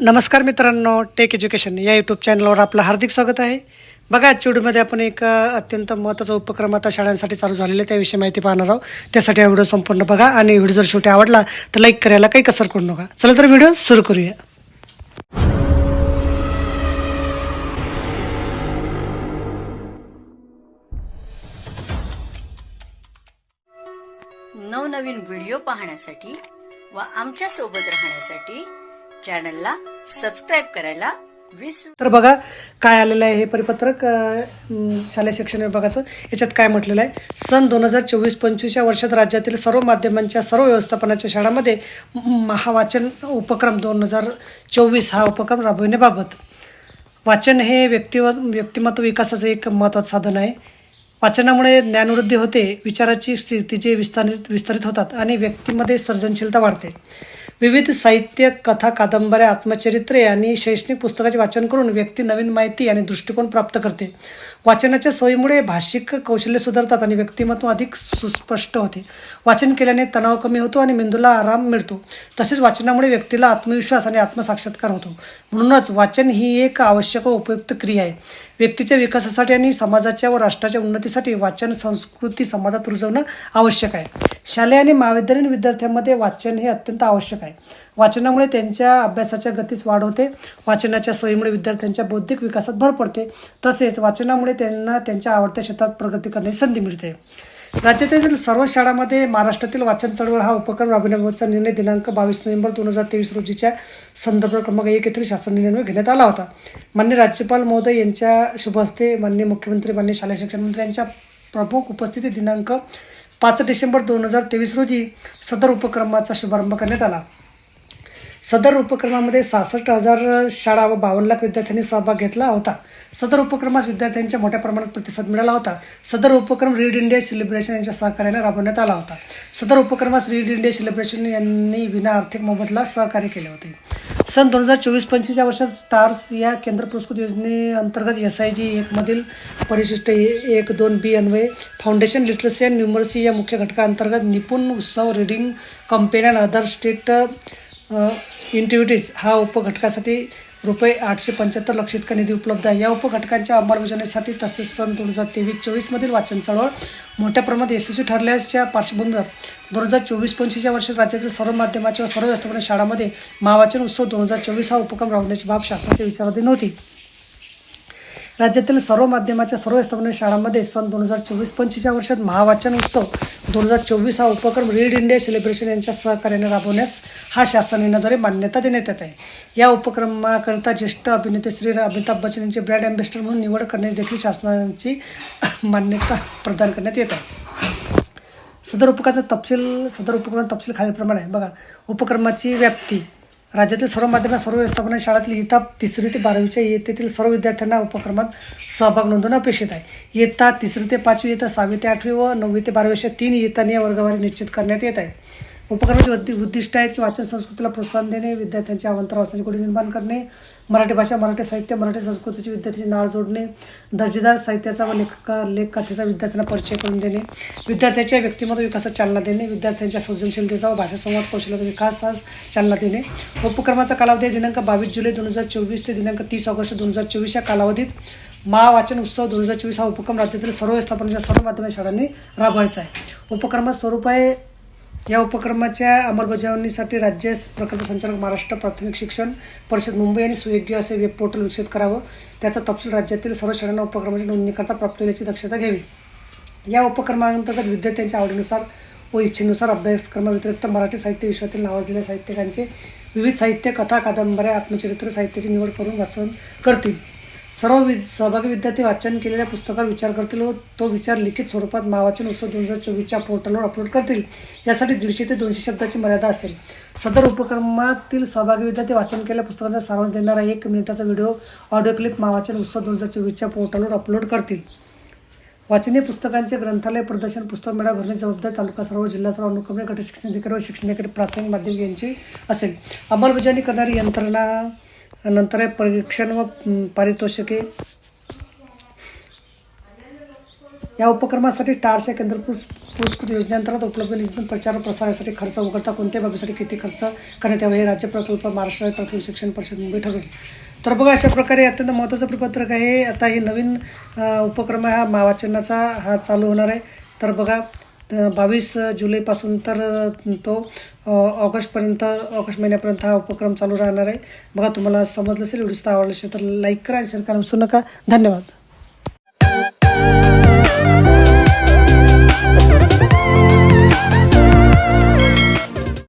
नमस्कार मित्रांनो take education या यूट्यूब चॅनलवर आपलं हार्दिक स्वागत आहे. बघा आजच्या व्हिडिओमध्ये आपण एक अत्यंत महत्त्वाचा उपक्रम आता शाळांसाठी चालू झालेला आहे. त्याविषयी माहिती पाहणार आहोत. त्यासाठी हा व्हिडिओ संपूर्ण बघा आणि व्हिडिओ जर शेवटी आवडला तर लाईक करायला काही कसर करू नका. चला तर व्हिडिओ सुरू करूया. नवनवीन व्हिडिओ पाहण्यासाठी व आमच्यासोबत राहण्यासाठी चॅनलला सबस्क्राईब करायला तर बघा काय आलेलं आहे हे परिपत्रक शालेय शिक्षण विभागाचं. याच्यात काय म्हटलेलं आहे? सन दोन हजार चोवीस पंचवीस या वर्षात राज्यातील सर्व माध्यमांच्या सर्व व्यवस्थापनाच्या शाळांमध्ये महावाचन उपक्रम दोन हजार चोवीस हा उपक्रम राबविण्याबाबत वाचन हे व्यक्तिव व्यक्तिमत्व विकासाचं एक महत्त्वाचं साधन आहे. वाचनामुळे ज्ञानवृद्धी होते विचाराची स्थितीचे विस्तारित विस्तारित होतात आणि व्यक्तीमध्ये सर्जनशीलता वाढते. विविध साहित्य कथा कादंबऱ्या आत्मचरित्रे आणि शैक्षणिक पुस्तकाचे वाचन करून व्यक्ती नवीन माहिती आणि दृष्टिकोन प्राप्त करते. वाचनाच्या सवयीमुळे भाषिक कौशल्य सुधारतात आणि व्यक्तिमत्व अधिक सुस्पष्ट होते. वाचन केल्याने तणाव कमी होतो आणि मेंदूला आराम मिळतो. तसेच वाचनामुळे व्यक्तीला आत्मविश्वास आणि आत्मसाक्षात्कार होतो. म्हणूनच वाचन ही एक आवश्यक व उपयुक्त क्रिया आहे. व्यक्तीच्या विकासासाठी आणि समाजाच्या व राष्ट्राच्या उन्नतीसाठी वाचन संस्कृती समाजात रुजवणं आवश्यक आहे. शालेय आणि महाविद्यालयीन विद्यार्थ्यांमध्ये वाचन हे अत्यंत आवश्यक आहे. वाचनामुळे त्यांच्या अभ्यासाच्या गतीस वाढ होते. वाचनाच्या सवयीमुळे विद्यार्थ्यांच्या बौद्धिक विकासात भर पडते. तसेच वाचनामुळे त्यांना त्यांच्या आवडत्या क्षेत्रात प्रगती करण्याची संधी मिळते. राज्यातील सर्व शाळांमध्ये महाराष्ट्रातील वाचन चळवळ हा उपक्रम राबविण्याबाबतचा निर्णय दिनांक बावीस नोव्हेंबर दोन हजार तेवीस रोजीच्या संदर्भ क्रमांक एक येथील शासन निर्णय घेण्यात आला होता. मान्य राज्यपाल महोदय यांच्या शुभ हस्ते मान्य मुख्यमंत्री मान्य शालेय शिक्षण मंत्री यांच्या प्रमुख उपस्थिती दिनांक पाच डिसेंबर दोन हजार तेवीस रोजी सदर उपक्रमाचा शुभारंभ करण्यात आला. सदर उपक्रमामध्ये सहासष्ट हजार शाळा व बावन्न लाख विद्यार्थ्यांनी सहभाग घेतला होता. सदर उपक्रमास विद्यार्थ्यांच्या मोठ्या प्रमाणात प्रतिसाद मिळाला होता. सदर उपक्रम रीड इंडिया सेलिब्रेशन यांच्या सहकार्याने राबवण्यात आला होता. सदर उपक्रमास रीड इंडिया सेलिब्रेशन यांनी विना आर्थिक मोबदला सहकार्य केले होते. सन दोन हजार चोवीस पंचवीस या वर्षात स्टार्स या केंद्र पुरस्कृत योजनेअंतर्गत एस आय जी एकमधील परिशिष्ट ए- एक दोन बी अन्वये फाउंडेशन लिटरसी अँड न्युमर्सी या मुख्य घटकाअंतर्गत निपुण उत्सव reading campaign and other state activities हा उपघटकासाठी रुपये आठशे पंच्याहत्तर लक्ष इतका निधी उपलब्ध आहे. या उपघटकांच्या अंमलबजावणीसाठी तसेच सन दोन हजार तेवीस चोवीसमधील वाचन चळवळ मोठ्या प्रमाणात यशस्वी ठरल्याच्या पार्श्वभूमीवर दोन हजार चोवीस पंचवीसच्या वर्षात राज्यातील सर्व माध्यमाच्या व सर्व व्यवस्थापन शाळांमध्ये महावाचन उत्सव दोन हजार चोवीस हा उपक्रम राबवण्याची बाब शासनाच्या विचाराधीन नव्हती राज्यातील सर्व माध्यमाच्या सर्व स्थापना शाळांमध्ये सन दोन हजार चोवीस पंचवीसच्या वर्षात महावाचन उत्सव दोन हजार चोवीस हा उपक्रम रीड इंडिया सेलिब्रेशन यांच्या सहकार्याने राबवण्यास हा शासन मान्यता देण्यात येत आहे. या उपक्रमाकरिता ज्येष्ठ अभिनेते श्री अमिताभ बच्चन यांचे ब्रँड अँबेसिडर म्हणून निवड करण्यास देखील शासनाची मान्यता प्रदान करण्यात येत आहे. सदर उपक्रमाचा तपशील सदर उपक्रम तपशील खालीलप्रमाणे आहे. बघा उपक्रमाची व्याप्ती. राज्यातील सर्व माध्यमात सर्व व्यवस्थापन शाळेतील इयत्ता तिसरी ते बारावीच्या इयत्तेतील सर्व विद्यार्थ्यांना उपक्रमात सहभाग नोंदवणं अपेक्षित आहे. इयत्ता तिसरी ते पाचवी इयत्ता सहावी ते आठवी व नववी ते बारावीच्या तीन इयत्तांनी या वर्गवारी निश्चित करण्यात येत आहे. उपक्रमाची उद्दि उद्दिष्ट आहेत की वाचन संस्कृतीला प्रोत्साहन देणे विद्यार्थ्यांच्या अवंतर वाचनाची गोडी निर्माण करणे मराठी भाषा मराठी साहित्य मराठी संस्कृतीची विद्यार्थ्यांची नाळ जोडणे दर्जेदार साहित्याचा व लेखक लेख कथेचा विद्यार्थ्यांना परिचय करून देणे विद्यार्थ्यांच्या व्यक्तिमत्व विकासात चालना देणे विद्यार्थ्यांच्या सृजनशीलतेचा व भाषा संवाद कौशल्याचा विकासास चालना देणे. उपक्रमाचा कालावधी दिनांक बावीस जुलै दोन हजार चोवीस ते दिनांक तीस ऑगस्ट दोन हजार चोवीस या कालावधीत महावाचन उत्सव दोन हजार चोवीस हा उपक्रम राज्यातील सर्व स्थापनाच्या सर्व माध्यमिक शाळांनी राबवायचा आहे. उपक्रमात स्वरूप आहे या उपक्रमाच्या अंमलबजावणीसाठी राज्य प्रकल्प संचालक महाराष्ट्र प्राथमिक शिक्षण परिषद मुंबई आणि सुयोग्य असे वेब पोर्टल विकसित करावं. त्याचा तपशील राज्यातील सर्व शाळांना उपक्रमाची नोंदणीकरता प्राप्त होण्याची दक्षता घ्यावी. या उपक्रमांतर्गत विद्यार्थ्यांच्या आवडीनुसार व इच्छेनुसार अभ्यासक्रमाव्यतिरिक्त मराठी साहित्य विश्वातील नावाजलेल्या साहित्यिकांचे विविध साहित्य कथा कादंबऱ्या आत्मचरित्र साहित्याची निवड करून वाचन करतील. सर्व वि सहभागी विद्यार्थी वाचन केलेल्या पुस्तकावर विचार करतील व तो विचार लिखित स्वरूपात महावाचन उत्सव दोन हजार चोवीसच्या पोर्टलवर अपलोड करतील. यासाठी दीडशे ते दोनशे शब्दाची मर्यादा असेल. सदर उपक्रमातील सहभागी विद्यार्थी वाचन केलेल्या पुस्तकांचा सारांश देणारा एक मिनिटाचा व्हिडिओ ऑडिओ क्लिप महावाचन उत्सव दोन हजार चोवीसच्या पोर्टलवर अपलोड करतील. वाचनीय पुस्तकांचे ग्रंथालय प्रदर्शन पुस्तक मेळा भरणे जबाबदार तालुका सर्व जिल्हा सर्व अनुक्रमे गट शिक्षण अधिकारी व शिक्षण अधिकारी प्राथमिक माध्यमिक यांची असेल. अंमलबजावणी करणारी यंत्रणा नंतर आहे परीक्षण व पारितोषिके या उपक्रमासाठी टार्स या केंद्र पुस पुरस्कृत योजनेअंतर्गत उपलब्ध निधीतून प्रचार व प्रसारासाठी खर्च वगळता कोणत्याही बाबीसाठी किती खर्च करण्यात यावा हे राज्य प्रकल्प महाराष्ट्र प्राथमिक शिक्षण परिषद मुंबई ठरवेल तर बघा अशा प्रकारे अत्यंत महत्त्वाचं परिपत्रक आहे आता ही नवीन उपक्रम हा महावाचनाचा हा चालू होणार आहे तर बघा बावीस जुलैपासून तर तो ऑगस्टपर्यंत ऑगस्ट महिन्यापर्यंत हा उपक्रम चालू राहणार आहे. बघा तुम्हाला समजलं असेल एवढीच आवडलं असेल तर लाईक करा आणि शेअर करा. विसरू नका. धन्यवाद.